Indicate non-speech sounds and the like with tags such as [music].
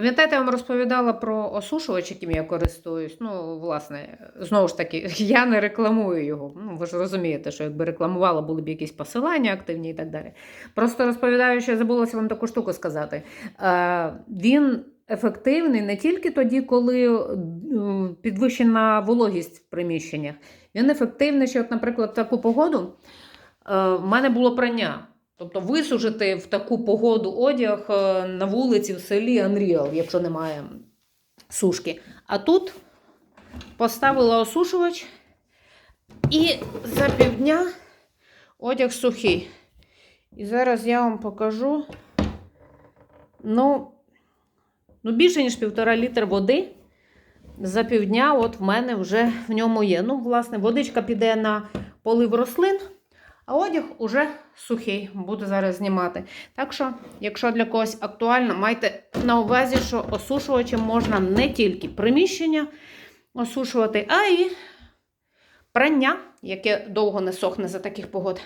Пам'ятаєте, я вам розповідала про осушувач, яким я користуюсь. Ну, власне, знову ж таки, [laughs] я не рекламую його. Ну, ви ж розумієте, що якби рекламувала, були б якісь посилання активні і так далі. Просто розповідаю, що я забулася вам таку штуку сказати. Е, він ефективний не тільки тоді, коли е, підвищена вологість в приміщеннях. Він ефективний, що, от, наприклад, в таку погоду е, в мене було прання. Тобто висушити в таку погоду одяг е, на вулиці в селі Unreal, якщо немає сушки. А тут поставила осушувач і за півдня одяг сухий. І зараз я вам покажу. Ну, ну більше, ніж півтора літра води. За півдня от в мене вже в ньому є. Ну, власне, водичка піде на полив рослин. А одяг уже сухий, буду зараз знімати. Так що, якщо для когось актуально, майте на увазі, що осушувачем можна не тільки приміщення осушувати, а й прання, яке довго не сохне за таких погод.